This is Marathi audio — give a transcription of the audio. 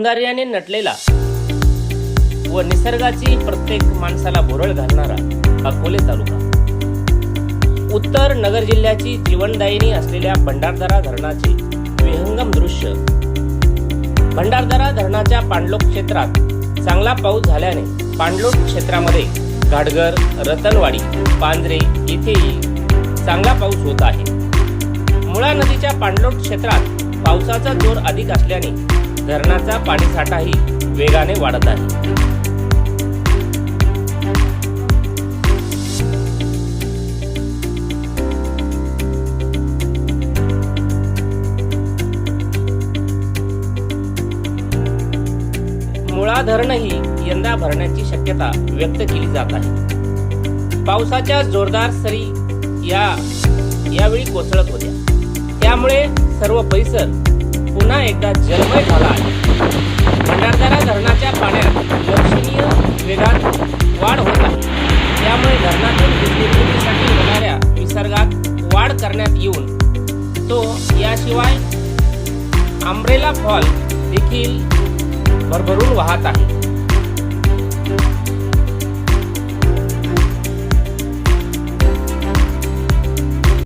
सौंदर्याने नटलेला व निसर्गाची प्रत्येक माणसाला भुरळ घालणारा अकोले तालुका. उत्तर नगर जिल्ह्याची जीवनदायिनी असलेल्या भंडारदरा धरणाचे विहंगम दृश्य. भंडारदरा धरणाच्या पाणलोट क्षेत्रात चांगला पाऊस झाल्याने पाणलोट क्षेत्रामध्ये घाटघर रतनवाडी पांजरे इथेही चांगला पाऊस होत आहे. मुळा नदीच्या पाणलोट क्षेत्रात पावसाचा जोर अधिक असल्याने धरणाचा पाणीसाठाही वेगाने वाढत आहे. मुळा धरणही यंदा भरण्याची शक्यता व्यक्त केली जात आहे. पावसाच्या जोरदार सरी या यावेळी कोसळत होत्या. त्यामुळे सर्व परिसर पुन्हा एकदा जलमय झाला आहे. भंडारदारा धरणाच्या पाण्यात लक्षणीय वेगात वाढ होत आहे. त्यामुळे धरणातून वीज होणाऱ्या विसर्गात वाढ करण्यात येऊन तो याशिवाय आंब्रेला फॉल देखील भरभरून वाहत आहे.